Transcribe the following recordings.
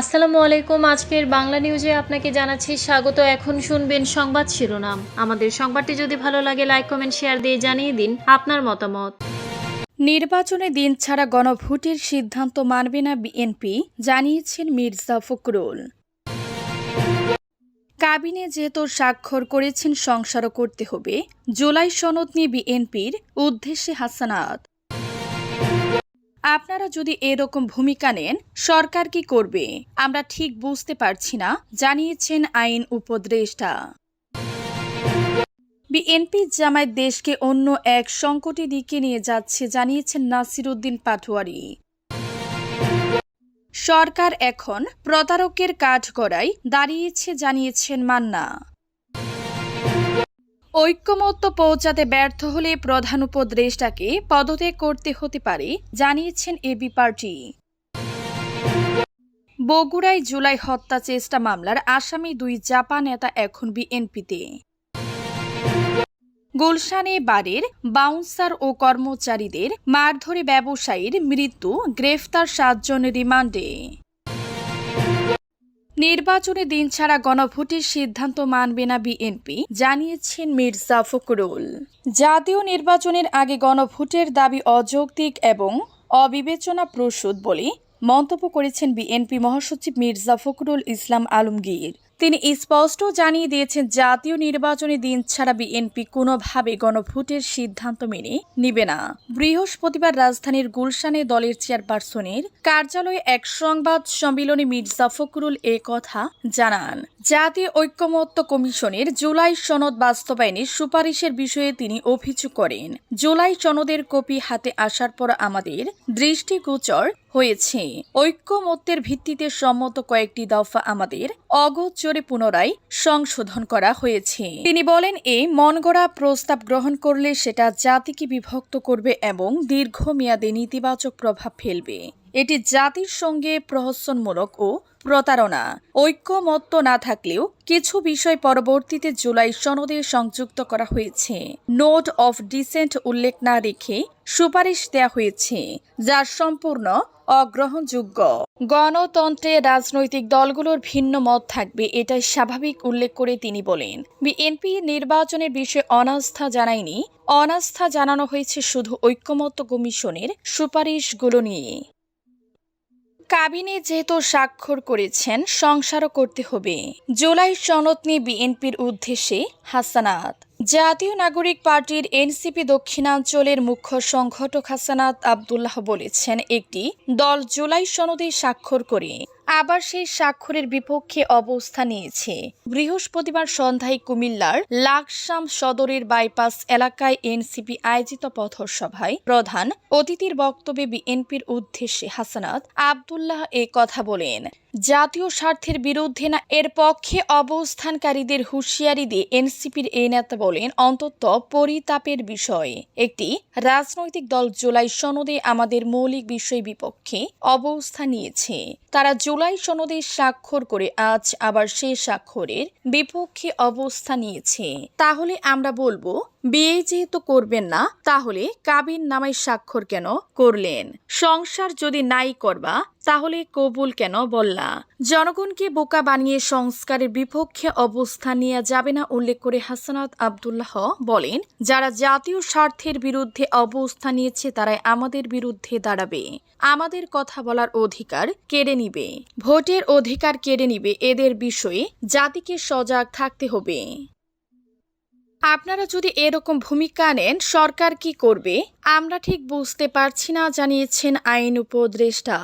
আসসালামু আলাইকুম। আজকের বাংলা নিউজে আপনাকে জানাচ্ছি স্বাগত। এখন শুনবেন সংবাদ শিরোনাম। আমাদের সংবাদটি যদি ভালো লাগে লাইক কমেন্ট শেয়ার দিয়ে জানিয়ে দিন আপনার মতামত। নির্বাচনে দিন ছাড়া গণভোটের সিদ্ধান্ত মানবে না বিএনপি, জানিয়েছেন মির্জা ফখরুল। কাবিনে যেহেতু স্বাক্ষর করেছেন সংসারও করতে হবে। জুলাই সনদ নিয়ে বিএনপির উদ্দেশ্যে হাসানাত। আপনারা যদি এরকম ভূমিকা নেন, সরকার কি করবে? আমরা ঠিক বুঝতে পারছি না, জানিয়েছেন আইন উপদেষ্টা। বিএনপি জামায়াত দেশকে অন্য এক সংকটের দিকে নিয়ে যাচ্ছে, জানিয়েছেন নাসির উদ্দিন পাটোয়ারি। সরকার এখন প্রতারকের কাজ করায় দাঁড়িয়েছে, জানিয়েছেন মান্না। ঐক্যমত্য পৌঁছাতে ব্যর্থ হলে প্রধান উপদেষ্টাকে পদত্যাগ করতে হতে পারে, জানিয়েছেন এবি পার্টি। বগুড়ায় জুলাই হত্যা চেষ্টা মামলার আসামি দুই জাপা নেতা এখন বিএনপিতে। গুলশানে বাড়ির বাউন্সার ও কর্মচারীদের মারধরে ব্যবসায়ীর মৃত্যু, গ্রেফতার সাতজন রিমান্ডে। নির্বাচনে দিন ছাড়া গণভোটের সিদ্ধান্ত মানবে না বিএনপি, জানিয়েছেন মির্জা ফখরুল। জাতীয় নির্বাচনের আগে গণভোটের দাবি অযৌক্তিক এবং অবিবেচনা প্রসূত বলে মন্তব্য করেছেন বিএনপি মহাসচিব মির্জা ফখরুল ইসলাম আলমগীর। তিনি স্পষ্ট জানিয়ে দিয়েছেন, জাতীয় নির্বাচনে দিন ছাড়া বিএনপি কোনোভাবে গণভোটের সিদ্ধান্ত মেনে নিবে না। বৃহস্পতিবার রাজধানীর গুলশানে দলের চেয়ারপারসনের কার্যালয়ে এক সংবাদ সম্মেলনে মির্জা ফখরুল এ কথা জানান। জাতীয় ঐক্যমত্য কমিশনের জুলাই সনদ বাস্তবায়নের সুপারিশের বিষয়ে তিনি অভিযোগ করেন। জুলাই সনদের কপি হাতে আসার পর আমাদের দৃষ্টিগোচর হয়েছে। ঐক্যমত্যের ভিত্তিতে সম্মত কয়েকটি দফা আমাদের অগোচরে পুনরায় সংশোধন করা হয়েছে। তিনি বলেন এই মনগড়া প্রস্তাব গ্রহণ করলে সেটা জাতিকে বিভক্ত করবে এবং দীর্ঘমেয়াদে নেতিবাচক প্রভাব ফেলবে। এটি জাতির সঙ্গে প্রহসনমূলক ও প্রতারণা। ঐক্যমত্য না থাকলেও কিছু বিষয় পরবর্তীতে জুলাই সনদে সংযুক্ত করা হয়েছে। নোট অফ ডিসেন্ট উল্লেখ না রেখে সুপারিশ দেওয়া হয়েছে, যা সম্পূর্ণ অগ্রহণযোগ্য। গণতন্ত্রে রাজনৈতিক দলগুলোর ভিন্ন মত থাকবে, এটাই স্বাভাবিক উল্লেখ করে তিনি বলেন। বিএনপি নির্বাচনের বিষয়ে অনাস্থা জানায়নি। অনাস্থা জানানো হয়েছে শুধু ঐক্যমত্য কমিশনের সুপারিশগুলো নিয়ে। কাবিনে যেহেতু স্বাক্ষর করেছেন সংসারও করতে হবে। জুলাই সনদ নিয়ে বিএনপির উদ্দেশ্যে হাসানাত। জাতীয় নাগরিক পার্টির এনসিপি দক্ষিণাঞ্চলের মুখ্য সংগঠক হাসানাত আবদুল্লাহ বলেছেন, একটি দল জুলাই সনদে স্বাক্ষর করে আবার সেই স্বাক্ষরের বিপক্ষে অবস্থা নিয়েছে। বৃহস্পতিবার সন্ধ্যায় কুমিল্লার লাকসাম সদরের বাইপাস এলাকায় এনসিপি আয়োজিত পথসভায় প্রধান অতিথির বক্তব্যে বিএনপির উদ্দেশ্যে হাসানাত আবদুল্লাহ এ কথা বলেন। জাতীয় স্বার্থের বিরুদ্ধে না, এর পক্ষে অবস্থানকারীদের হুঁশিয়ারি দিয়ে এনসিপির এই নেতা বলেন, অন্তত পরিতাপের বিষয়। একটি রাজনৈতিক দল জুলাই সনদে আমাদের মৌলিক বিষয় বিপক্ষে অবস্থান নিয়েছে। তারা জুলাই সনদে স্বাক্ষর করে আজ আবার সে স্বাক্ষরের বিপক্ষে অবস্থা নিয়েছে। তাহলে আমরা বলব বিয়ে যেহেতু করবেন না, তাহলে কাবিন নামায় স্বাক্ষর কেন করলেন? সংসার যদি নাই করবা তাহলে কবুল কেন বললা? জনগণকে বোকা বানিয়ে সংস্কারের বিপক্ষে অবস্থান নিয়ে যাবে না উল্লেখ করে হাসানাত আবদুল্লাহ বলেন, যারা জাতীয় স্বার্থের বিরুদ্ধে অবস্থান নিয়েছে তারাই আমাদের বিরুদ্ধে দাঁড়াবে। আমাদের কথা বলার অধিকার কেড়ে নিবে। ভোটের অধিকার কেড়ে নিবে এদের বিষয়ে জাতিকে সজাগ থাকতে হবে। আপনারা যদি এরকম ভূমিকা নেন, সরকার কি করবে? আমরা ঠিক বুঝতে পারছি না, জানিয়েছেন আইন উপদেষ্টা।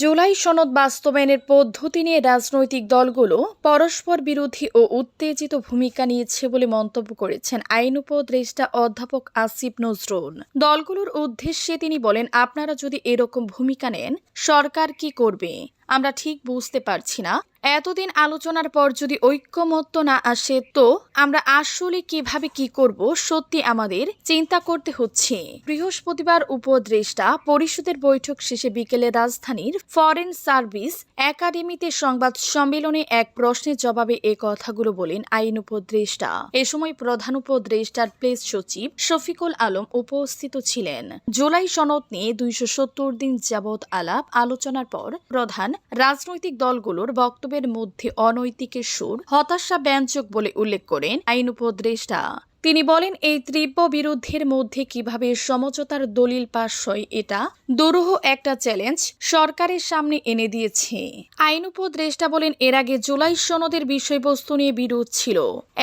জুলাই সনদ বাস্তবায়নের পদ্ধতি নিয়ে রাজনৈতিক দলগুলো পরস্পর বিরোধী ও উত্তেজিত ভূমিকা নিয়েছে বলে মন্তব্য করেছেন আইন উপদেষ্টা অধ্যাপক আসিফ নজরুল। দলগুলোর উদ্দেশ্যে তিনি বলেন, আপনারা যদি এরকম ভূমিকা নেন, সরকার কি করবে? আমরা ঠিক বুঝতে পারছি না। এতদিন আলোচনার পর যদি ঐক্যমত্য না আসে, তো আমরা আসলে কীভাবে কি করব সত্যি আমাদের চিন্তা করতে হচ্ছে। বৃহস্পতিবার উপদেষ্টা পরিষদের বৈঠক শেষে বিকেলে রাজধানীর ফরেন সার্ভিস একাডেমিতে সংবাদ সম্মেলনে এক প্রশ্নের জবাবে এ কথাগুলো বলেন আইন উপদেষ্টা। এ সময় প্রধান উপদেষ্টার প্রেস সচিব শফিকুল আলম উপস্থিত ছিলেন। জুলাই সনদ নিয়ে দুইশো সত্তর দিন যাবৎ আলাপ আলোচনার পর প্রধান রাজনৈতিক দলগুলোর বক্তব্যের মধ্যে অনৈতিকের সুর, হতাশা ব্যঞ্জক বলে উল্লেখ করেন আইন উপদেষ্টা। তিনি বলেন, এই তীব্র বিরুদ্ধের মধ্যে কীভাবে সমঝোতার দলিল পাশ হয়, এটা দুরূহ একটা চ্যালেঞ্জ সরকারের সামনে এনে দিয়েছে। আইন উপদেষ্টা বলেন, এর আগে জুলাই সনদের বিষয়বস্তু নিয়ে বিরোধ ছিল।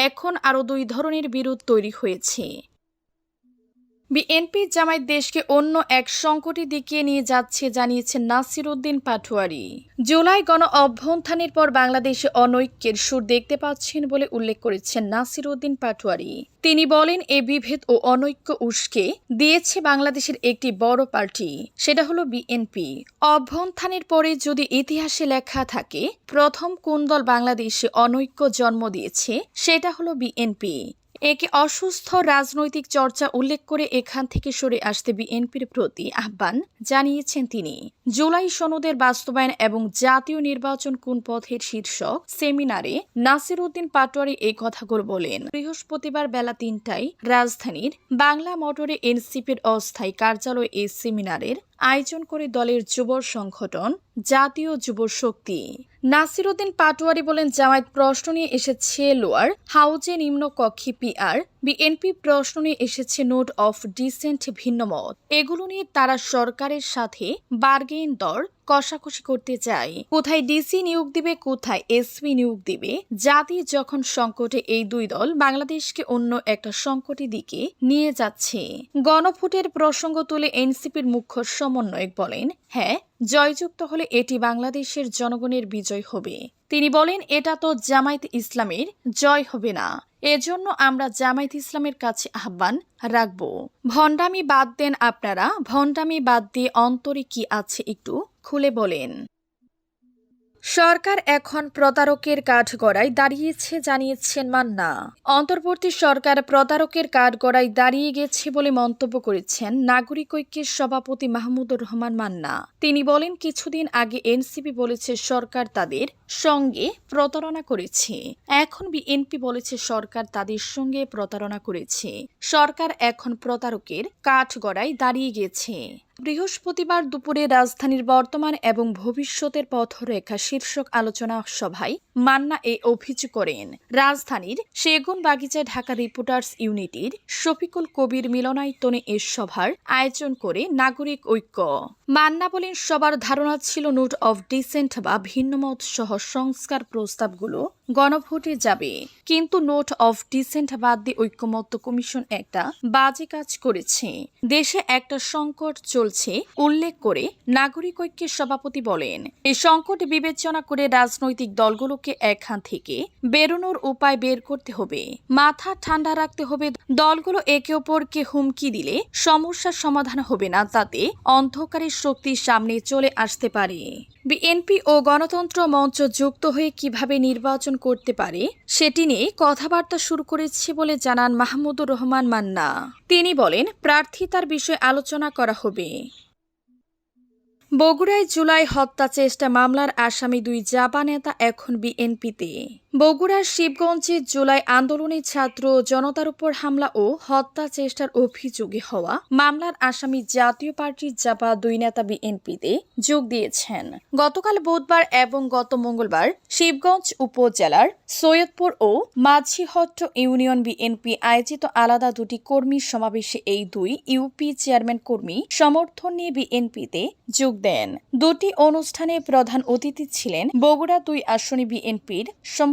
এখন আরও দুই ধরনের বিরোধ তৈরি হয়েছে। বিএনপি জামায়াত দেশকে অন্য এক সংকটে দিকে নিয়ে যাচ্ছে জানিয়েছেন নাসির উদ্দিন পাটোয়ারি। জুলাই গণ অভ্যন্থানের পর বাংলাদেশে অনৈক্যের সুর দেখতে পাচ্ছেন বলে উল্লেখ করেছেন নাসির উদ্দিন পাটোয়ারি। তিনি বলেন, এ বিভেদ ও অনৈক্য উস্কে দিয়েছে বাংলাদেশের একটি বড় পার্টি, সেটা হলো বিএনপি। অভ্যন্থানের পরে যদি ইতিহাসে লেখা থাকে, প্রথম কোন দল বাংলাদেশে অনৈক্য জন্ম দিয়েছে, সেটা হলো বিএনপি। একে অসুস্থ রাজনৈতিক চর্চা উল্লেখ করে এখান থেকে সরে আসতে বিএনপির প্রতি আহ্বান জানিয়েছেন তিনি। জুলাই সনদের বাস্তবায়ন এবং জাতীয় নির্বাচন কোন পথের শীর্ষক সেমিনারে নাসির উদ্দিন পাটোয়ারি এই কথাগুলো বলেন। বৃহস্পতিবার বেলা তিনটায় রাজধানীর বাংলা মোটরে এনসিপির অস্থায়ী কার্যালয় এই সেমিনারের আয়োজন করে দলের যুব সংগঠন জাতীয় যুব শক্তি। নাসিরুদ্দিন পাটোয়ারি বলেন, জামায়াত প্রশ্ন নিয়ে এসেছে লোয়ার হাউজে নিম্ন কক্ষে পিআর বিএনপি প্রশ্ন এসেছে নোট অফ ডিসেন্ট ভিন্নমত। এগুলো নিয়ে তারা সরকারের সাথে বার্গেন দর কষাকষি করতে চায়। কোথায় ডিসি নিয়োগ দিবে, কোথায় এসপি নিয়োগ দিবে? জাতি যখন সংকটে এই দুই দল বাংলাদেশকে অন্য একটা সংকটের দিকে নিয়ে যাচ্ছে। গণভোটের প্রসঙ্গ তুলে এনসিপির মুখ্য সমন্বয়ক বলেন হ্যাঁ জয়যুক্ত হলে এটি বাংলাদেশের জনগণের বিজয় হবে। তিনি বলেন, এটা তো জামায়াত ইসলামের জয় হবে না। এজন্য আমরা জামায়াত ইসলামের কাছে আহ্বান রাখব। ভণ্ডামি বাদ দেন আপনারা। ভণ্ডামি বাদ দিয়ে অন্তরে কি আছে একটু খুলে বলেন। সরকার এখন প্রতারকের কাঠগড়ায় দাঁড়িয়েছে, জানিয়েছেন মান্না। অন্তর্বর্তী সরকার প্রতারকের কাঠগড়ায় দাঁড়িয়ে গেছে বলে মন্তব্য করেছেন নাগরিক ঐক্যের সভাপতি মাহমুদুর রহমান মান্না। তিনি বলেন, কিছুদিন আগে এনসিপি বলেছে সরকার তাদের সঙ্গে প্রতারণা করেছে। এখন বিএনপি বলেছে সরকার তাদের সঙ্গে প্রতারণা করেছে। সরকার এখন প্রতারকের কাঠগড়ায় দাঁড়িয়ে গেছে। বৃহস্পতিবার দুপুরে রাজধানীর বর্তমান এবং ভবিষ্যতের পথরেখা শীর্ষক আলোচনা সভায় মান্না এ অভিযোগ করেন। রাজধানীর সেগুন বাগিচায় ঢাকা রিপোর্টার্স ইউনিটির শফিকুল কবির মিলনায়তনে এ সভার আয়োজন করে নাগরিক ঐক্য। মান্না বলেন, সবার ধারণা ছিল নোট অফ ডিসেন্ট বা ভিন্নমত সহ সংস্কার প্রস্তাবগুলো গণভোটে যাবে। কিন্তু নোট অফ ডিসেন্ট বাদ দিয়ে ঐক্যমত্য কমিশন একটা বাজে কাজ করেছে। দেশে একটা সংকট চলছে, উল্লেখ করে নাগরিক ঐক্যের সভাপতি বলেন। এই সংকট বিবেচনা করে রাজনৈতিক দলগুলোকে এখান থেকে বেরোনোর উপায় বের করতে হবে। মাথা ঠান্ডা রাখতে হবে। দলগুলো একে অপরকে হুমকি দিলে সমস্যার সমাধান হবে না, তাতে অন্ধকারের শক্তির সামনে চলে আসতে পারে। বিএনপি ও গণতন্ত্র মঞ্চ যুক্ত হয়ে কীভাবে নির্বাচন করতে পারে, সেটি নিয়ে কথাবার্তা শুরু করেছে বলে জানান মাহমুদুর রহমান মান্না। তিনি বলেন প্রার্থিতার বিষয়ে আলোচনা করা হবে। বগুড়ায় জুলাই হত্যা চেষ্টা মামলার আসামি দুই জাপা নেতা এখন বিএনপিতে। বগুড়ার শিবগঞ্জে জুলাই আন্দোলনে ছাত্র জনতার উপর হামলা ও হত্যা চেষ্টার অভিযোগে হওয়া মামলার আসামি জাতীয় পার্টির জাপা দুই নেতা বিএনপিতে যোগ দিয়েছেন। গতকাল বুধবার এবং গত মঙ্গলবার শিবগঞ্জ উপজেলার সৈয়দপুর ও মাঝিহট্ট ইউনিয়ন বিএনপি আয়োজিত আলাদা দুটি কর্মী সমাবেশে এই দুই ইউপি চেয়ারম্যান কর্মী সমর্থন নিয়ে বিএনপিতে যোগ দেন। দুটি অনুষ্ঠানে প্রধান অতিথি ছিলেন বগুড়া দুই আসনে বিএনপির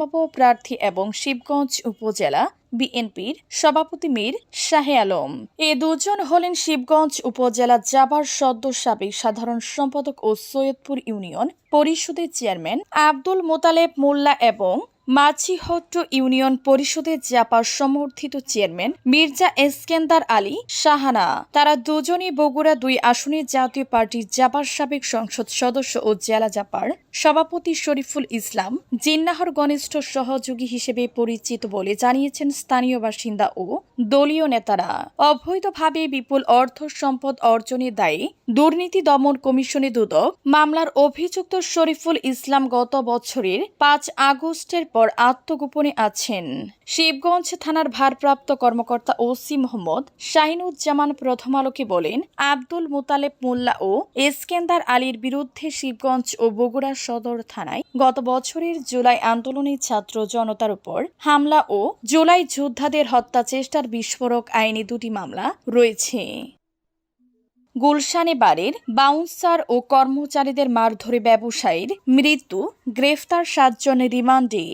সম্ভাব্য প্রার্থী এবং শিবগঞ্জ উপজেলা বিএনপির সভাপতি মীর শাহে আলম। এ দুজন হলেন শিবগঞ্জ উপজেলা জাবার সদ্য সাবেক সাধারণ সম্পাদক ও সৈয়দপুর ইউনিয়ন পরিষদের চেয়ারম্যান আব্দুল মোতালেব মোল্লা এবং মাছিহট্ট ইউনিয়ন পরিষদের জাপার সমর্থিত চেয়ারম্যান মির্জা এসকেন্দার আলী শাহানা তারা দুজনই বগুড়া দুই আসনে জাতীয় পার্টির জাপার সাবেক সংসদ সদস্য ও জেলা জাপার সভাপতি শরীফুল ইসলাম, জিন্নাহর ঘনিষ্ঠ সহযোগী হিসেবে পরিচিত বলে জানিয়েছেন স্থানীয় বাসিন্দা ও দলীয় নেতারা। অবৈধভাবে বিপুল অর্থ সম্পদ অর্জনের দায়ে দুর্নীতি দমন কমিশনে দুদক মামলার অভিযুক্ত শরীফুল ইসলাম গত বছরের পাঁচ আগস্টের পর আত্মগোপনে আছেন। শিবগঞ্জ থানার ভারপ্রাপ্ত কর্মকর্তা ওসি মোহাম্মদ শাহিনুজ্জামান প্রথম আলোকে বলেন, আব্দুল মুতালেব মোল্লা ও এসকেন্দার আলীর বিরুদ্ধে শিবগঞ্জ ও বগুড়া সদর থানায় গত বছরের জুলাই আন্দোলনে ছাত্র জনতার উপর হামলা ও জুলাই যোদ্ধাদের হত্যা চেষ্টার বিস্ফোরক আইনে দুটি মামলা রয়েছে। গুলশানে বাড়ির বাউন্সার ও কর্মচারীদের মারধরে ব্যবসায়ীর মৃত্যু, গ্রেফতার সাতজনের রিমান্ডে।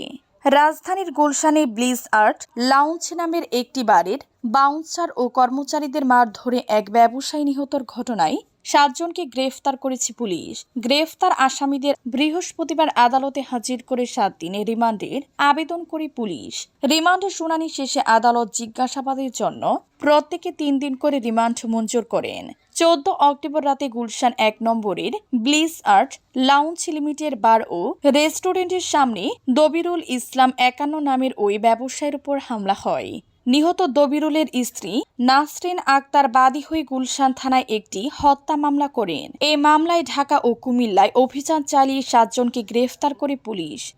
রাজধানীর গুলশানে ব্লিজ আর্ট লাউঞ্জ নামের একটি বাড়ির বাউন্সার ও কর্মচারীদের মারধরে এক ব্যবসায়ী নিহতর ঘটনায় সাতজনকে গ্রেফতার করেছে পুলিশ। গ্রেফতার আসামিদের বৃহস্পতিবার আদালতে হাজির করে সাত দিনের রিমান্ডের আবেদন করে পুলিশ। রিমান্ড শুনানি শেষে আদালত জিজ্ঞাসাবাদের জন্য প্রত্যেকে তিন দিন করে রিমান্ড মঞ্জুর করেন। চোদ্দ অক্টোবর রাতে গুলশান এক নম্বরের bliss art lounge limited bar ও রেস্টুরেন্টের সামনে দবিরুল ইসলাম একান্ন নামের ওই ব্যবসায়ীর উপর হামলা হয়। নিহত দবিরুলের স্ত্রী নাসরিন আক্তার বাদী হয়ে গুলশান থানায় একটি হত্যা মামলা করেন। এই মামলায় ঢাকা ও কুমিল্লায় অভিযান চালিয়ে সাতজনকে গ্রেফতার করে পুলিশ।